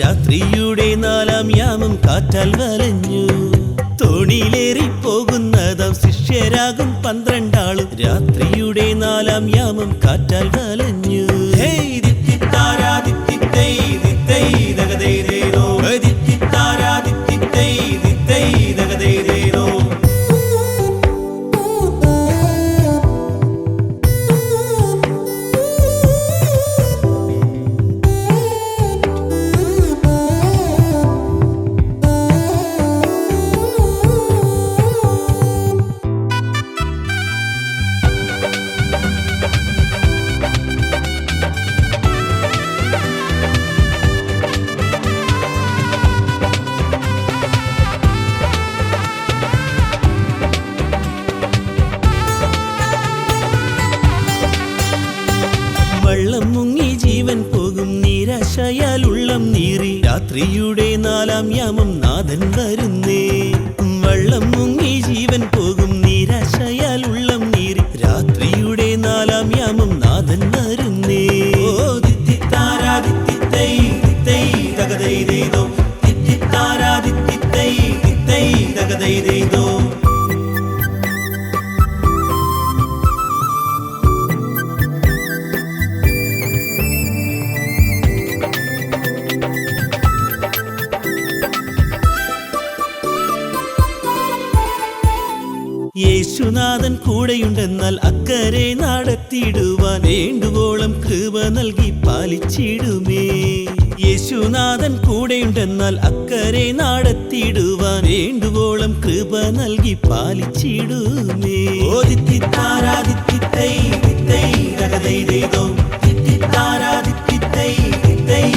രാത്രിയുടെ നാലാം യാമം കാറ്റാൽ വലഞ്ഞു. തോണിയിലേറിപ്പോകുന്നതാം ശിഷ്യരാകും പന്ത്രണ്ടാളും. രാത്രിയുടെ നാലാം യാമം കാറ്റാൽ വലഞ്ഞു. വള്ളം മുങ്ങി ജീവൻ പോകും നിരാശയാൽ ഉള്ളം നീറി. രാത്രിയുടെ നാലാം യാമം നാഥൻ വരുന്നേ. വള്ളം മുങ്ങി ജീവൻ പോകും നിരാശയാൽ ഉള്ളം നീറി. രാത്രിയുടെ നാലാം യാമം നാഥൻ വരുന്നേ. ഓ ദിത്തൈ യേശുനാഥൻ കൂടെയുണ്ടെന്നാൽ അക്കരെ നടത്തിയിടുവാൻ വേണ്ടുവോളം കൃപ നൽകി പാലിച്ചിടുമേ. യേശുനാഥൻ കൂടെയുണ്ടെന്നാൽ അക്കരെ നടത്തിയിടുവാൻ വേണ്ടുവോളം കൃപ നൽകി പാലിച്ചിടുമേ. ഓദിത്തിത്താരാദിത്തിത്തൈ തിത്തൈ ദിത്തിത്തൈ ദൈതോ. ദഗദൈദൈദോ. ദിത്തിത്താരാ ദിത്തിത്തൈ ദിത്തൈ